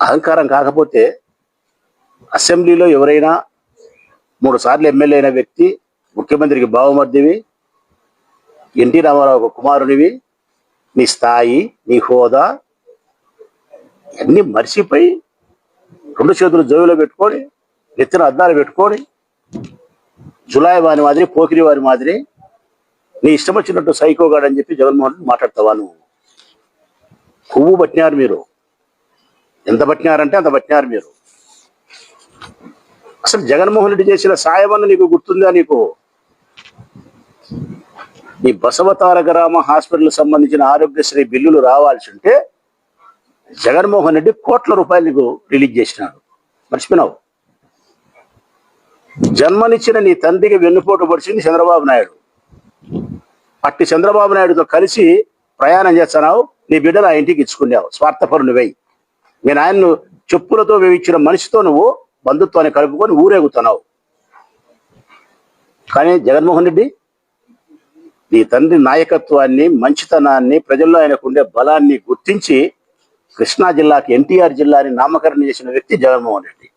అహంకారం కాకపోతే అసెంబ్లీలో ఎవరైనా మూడు సార్లు ఎమ్మెల్యే అయిన వ్యక్తి ముఖ్యమంత్రికి బావమర్దివి ఎన్టీ రామారావు కుమారుడివి కుమారునివి నీ స్థాయి నీ హోదా అన్ని మర్చిపోయి రెండు చేతులు జోబులో పెట్టుకొని నెత్తిన అద్దాలు పెట్టుకొని జులాయి వారి మాదిరి పోకిరి వారి మాదిరి నీ ఇష్టం వచ్చినట్టు సైకోగాడు అని చెప్పి జగన్మోహన్ మాట్లాడతావా నువ్వు? పువ్వు పట్టినారు మీరు. ఎంత పట్టినారంటే అంత పట్టినారు మీరు. అసలు జగన్మోహన్ రెడ్డి చేసిన సాయమన్న నీకు గుర్తుందా నీకు? ఈ బసవతారక రామ హాస్పిటల్ సంబంధించిన ఆరోగ్యశ్రీ బిల్లులు రావాల్సి ఉంటే జగన్మోహన్ రెడ్డి కోట్ల రూపాయలు నీకు రిలీజ్ చేసినాడు. మర్చిపోయినావు? జన్మనిచ్చిన నీ తండ్రికి వెన్నుపోటు పడిచింది చంద్రబాబు నాయుడు. అట్టి చంద్రబాబు నాయుడుతో కలిసి ప్రయాణం చేస్తున్నావు. నీ బిడ్డను ఆ ఇంటికి ఇచ్చుకున్నావు. స్వార్థపరుని వెయ్యి నేను ఆయన్ను చెప్పులతో వేయించిన మనిషితో నువ్వు బంధుత్వాన్ని కలుపుకొని ఊరేగుతున్నావు. కానీ జగన్మోహన్ రెడ్డి నీ తండ్రి నాయకత్వాన్ని మంచితనాన్ని ప్రజల్లో ఆయనకు ఉండే బలాన్ని గుర్తించి కృష్ణా జిల్లాకి ఎన్టీఆర్ జిల్లాని నామకరణం చేసిన వ్యక్తి జగన్మోహన్ రెడ్డి.